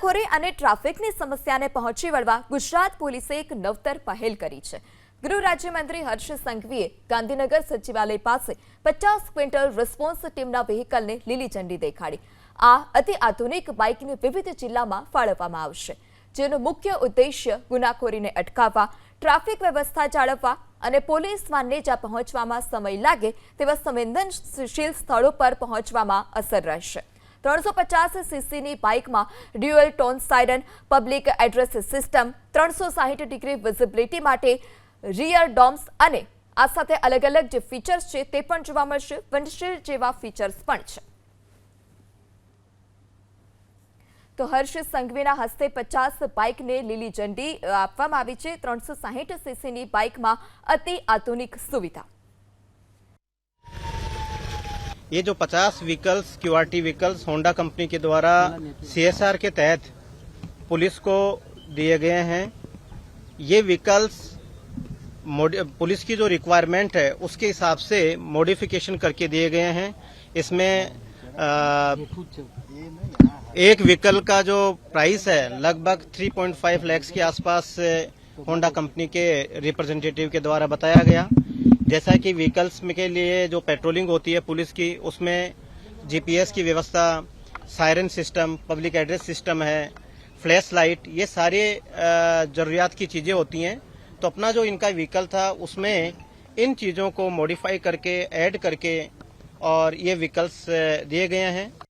ગુનાખોરી અને ટ્રાફિકની સમસ્યાને પહોંચી વળવા ગુજરાત પોલીસે એક નવતર પહેલ કરી છે. ગૃહ રાજ્યમંત્રી હર્ષ સંઘવીએ ગાંધીનગર સચિવાલય પાસે પચાસ ક્વિન્ટલ રિસ્પોન્સ ટીમના વ્હીકલને લીલી ઝંડી દેખાડી. આ અતિ આધુનિક બાઇકને વિવિધ જિલ્લામાં ફાળવવામાં આવશે, જેનો મુખ્ય ઉદ્દેશ્ય ગુનાખોરીને અટકાવવા, ટ્રાફિક વ્યવસ્થા જાળવવા અને પોલીસમાં જ્યાં પહોંચવામાં સમય લાગે તેવા સંવેદનશીલ સ્થળો પર પહોંચવામાં અસર રહેશે. ત્રણસો પચાસ સીસીની બાઇકમાં dual tone siren, public address system, ત્રણસો સાહીઠ ડિગ્રી વિઝિબિલિટી માટે રિયર ડોમ્સ અને આ સાથે અલગ અલગ જે ફીચર્સ છે તે પણ જોવા મળશે. વિન્ડશીલ્ડ જેવા ફીચર્સ પણ છે. તો હર્ષ સંઘવીના હસ્તે પચાસ બાઇકને લીલી ઝંડી આપવામાં આવી છે. ત્રણસો સાહીઠ સીસીની બાઇકમાં અતિ આધુનિક સુવિધા. ये जो 50 vehicles QRT vehicles Honda company के द्वारा सीएसआर के तहत पुलिस को दिए गए हैं। ये व्हीकल्स पुलिस की जो रिक्वायरमेंट है उसके हिसाब से मॉडिफिकेशन करके दिए गए हैं। इसमें अ, एक व्हीकल का जो प्राइस है लगभग 3.5 लैक्स के आसपास होंडा कंपनी के रिप्रेजेंटेटिव के द्वारा बताया गया। जैसा कि व्हीकल्स के लिए जो पेट्रोलिंग होती है पुलिस की, उसमें जीपीएस की व्यवस्था siren system public address system है फ्लैश लाइट ये सारे जरूरियात की चीज़ें होती हैं। तो अपना जो इनका व्हीकल था, उसमें इन चीज़ों को मॉडिफाई करके ऐड करके और ये व्हीकल्स दिए गए हैं।